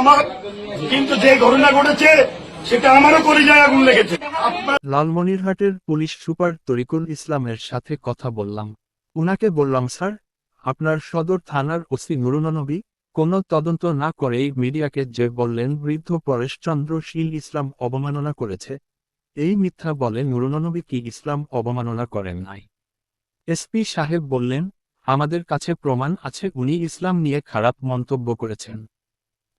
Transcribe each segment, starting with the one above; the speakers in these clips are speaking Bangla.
আমার, কিন্তু যে ঘটনা ঘটেছে, সেটা আমারও করে যায় আগুন লেগেছে। লালমনিরহাটের পুলিশ সুপার তরিকুল ইসলামের সাথে কথা বললাম। উনাকে বললাম, স্যার, আপনার সদর থানার ওসি নুরুনবী কোনো তদন্ত না করেই মিডিয়াকে যে বললেন, বৃদ্ধ পরেশচন্দ্র শীল ইসলাম অবমাননা করেছে। এই মিথ্যা বলে নুরুনবী কি ইসলাম অবমাননা করেন নাই? এসপি সাহেব বললেন, আমাদের কাছে প্রমাণ আছে, উনি ইসলাম নিয়ে খারাপ মন্তব্য করেছেন।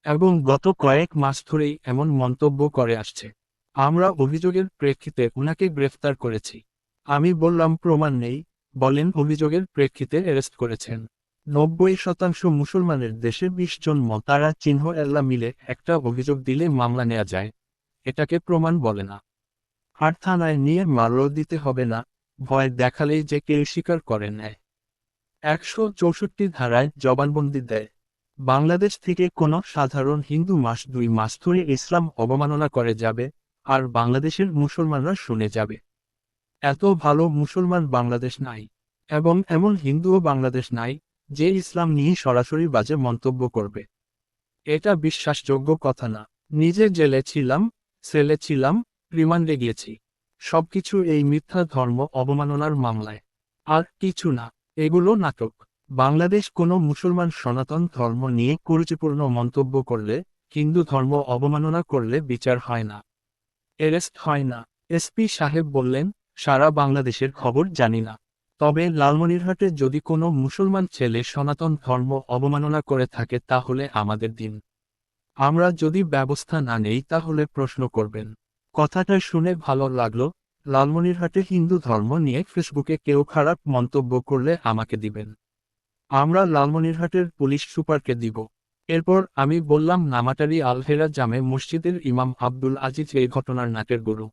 এবং গত কয়েক মাস ধরেই এমন মন্তব্য করে আসছে। আমরা অভিযোগের প্রেক্ষিতে উনাকে গ্রেফতার করেছি। আমি বললাম, প্রমাণ নেই। বলেন, অভিযোগের প্রেক্ষিতে অ্যারেস্ট করেছেন। নব্বই শতাংশ মুসলমানের দেশে বিশ জন মতারা চিহ্ন এল্লা মিলে একটা অভিযোগ দিলে মামলা নেওয়া যায়। এটাকে প্রমাণ বলে না। আর থানায় নিয়ে মারও দিতে হবে না। ভয় দেখালেই যে কেউ স্বীকার করে নেয়। একশো চৌষট্টি ধারায় জবানবন্দি দেয়। বাংলাদেশ থেকে কোনো সাধারণ হিন্দু মাস দুই মাস ধরে ইসলাম অবমাননা করে যাবে, আর বাংলাদেশের মুসলমানরা শুনে যাবে। এত ভালো মুসলমান বাংলাদেশ নাই, এবং এমন হিন্দুও বাংলাদেশ নাই, যে ইসলাম নিয়ে সরাসরি বাজে মন্তব্য করবে। এটা বিশ্বাসযোগ্য কথা না। নিজে জেলে ছিলাম, সেলে ছিলাম, রিমান্ডে গিয়েছি। সবকিছু এই মিথ্যা ধর্ম অবমাননার মামলায়। আর কিছু না, এগুলো নাটক। বাংলাদেশ কোনো মুসলমান সনাতন ধর্ম নিয়ে কুরুচিপূর্ণ মন্তব্য করলে, হিন্দু ধর্ম অবমাননা করলে বিচার হয় না। এরেস্ট হয় না। এসপি সাহেব বললেন, সারা বাংলাদেশের খবর জানি না। তবে লালমনিরহাটে যদি কোনো মুসলমান ছেলে সনাতন ধর্ম অবমাননা করে থাকে তাহলে আমাদের দিন। আমরা যদি ব্যবস্থা না নেই তাহলে প্রশ্ন করবেন। কথাটা শুনে ভালো লাগল, লালমনিরহাটে হিন্দু ধর্ম নিয়ে ফেসবুকে কেউ খারাপ মন্তব্য করলে আমাকে দিবেন। আমরা লালমনিরহাটের পুলিশ সুপারকে দিব। এরপর আমি বললাম, নামাটারি আলহেরা জামে মসজিদের ইমাম আব্দুল আজিজ এই ঘটনার নাটের গুরু।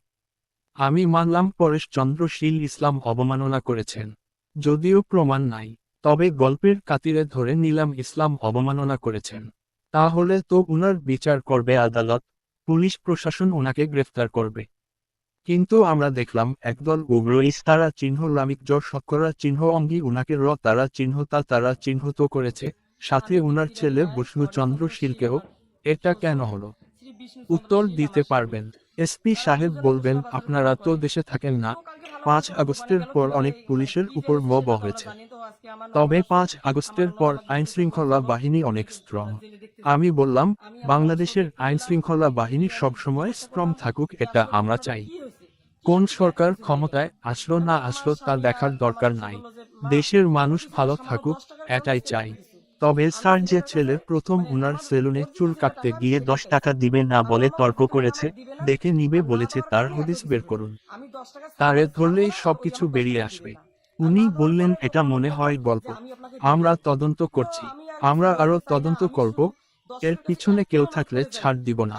আমি মানলাম, পরেশ চন্দ্র শীল ইসলাম অবমাননা করেছেন। যদিও প্রমাণ নাই, তবে গল্পের কাতিরে ধরে নিলাম ইসলাম অবমাননা করেছেন। তাহলে তো উনার বিচার করবে আদালত, পুলিশ প্রশাসন ওনাকে গ্রেফতার করবে। কিন্তু আমরা দেখলাম, একদল উগ্র ইস্তারা চিহ্ন লামিক জ শক্করা চিহ্ন অঙ্গি উনাকে র তারা চিহ্ন তা তারা চিহ্নিত করেছে, সাথে উনার ছেলে বৈষ্ণুচন্দ্র শীলকেও, এটা কেন হলো? উত্তর দিতে পারবেন এসপি সাহেব বলবেন, আপনারা তো দেশে থাকেন না। পাঁচ আগস্টের পর অনেক পুলিশের উপর মব হয়েছে। তবে পাঁচ আগস্টের পর আইন শৃঙ্খলা বাহিনী অনেক স্ট্রং আমি বললাম, বাংলাদেশের আইন শৃঙ্খলা বাহিনী সবসময় স্ট্রং থাকুক, এটা আমরা চাই। কোন সরকার ক্ষমতায় আসলো না আসলো তা দেখার দরকার নাই। দেশের মানুষ ভালো থাকুক, এটাই চাই। তবে স্যার যে ছেলে প্রথম উনার সেলুনে চুল কাটতে গিয়ে দশ টাকা দিবে না বলে তর্ক করেছে, দেখে নিবে বলেছে তার হদিস বের করুন। তারে ধরলেই সবকিছু বেরিয়ে আসবে। উনি বললেন, এটা মনে হয় গল্প। আমরা তদন্ত করছি। আমরা আরও তদন্ত করব। এর পিছনে কেউ থাকলে ছাড় দিব না।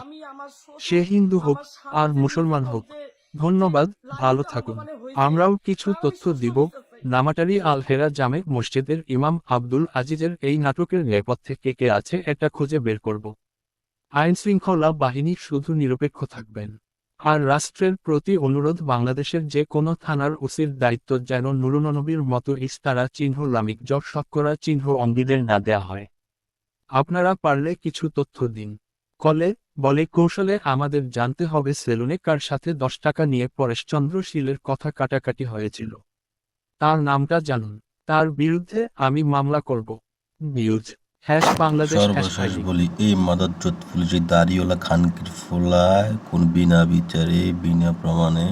সে হিন্দু হোক আর মুসলমান হোক। ধন্যবাদ, ভালো থাকুন। আমরাও কিছু তথ্য দিব। নামাটারি আল হেরা জামে মসজিদের ইমাম আব্দুল আজিজের এই নাটকের নেপথ্যে কে কে আছে এটা খুঁজে বের করব। আইন শৃঙ্খলা বাহিনী শুধু নিরপেক্ষ থাকবেন। আর রাষ্ট্রের প্রতি অনুরোধ বাংলাদেশের যে কোনো থানার ওসির দায়িত্ব যেন নুরুনবীর মতো ইস্তারা চিহ্ন, লামিক জ শতকরা চিহ্ন অঙ্গীদের না দেয়া হয়। আপনারা পারলে কিছু তথ্য দিন। কলে বলে কৌশলে আমাদের জানতে হবে সেলুনে কার সাথে দশ টাকা নিয়ে পরেশচন্দ্র শীলের কথা কাটাকাটি হয়েছিল। তার নামটা জানুন। তার বিরুদ্ধে আমি মামলা করব। নিউজ হ্যাশ বাংলাদেশ সর্বশেষ বলি এই মাদারচোদ পুলিশের দাড়িওয়ালা খানকির ফোলায় কোন বিনা বিচারে বিনা প্রমাণে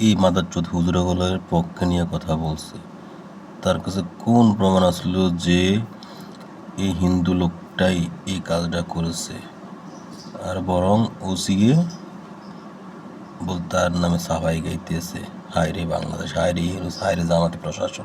এই মাদারচোদ হুজুরগুলোর পক্ষে নিয়ে কথা বলছে। তার কাছে কোন প্রমাণ আসলো যে এই হিন্দু লোকটাই এই কাজটা করেছে? আর বরং ওসিকে বলতে তার নামে সাফাই গাইতেছে। হায় রে বাংলাদেশ হায় রে হায় রে জামাতে প্রশাসন।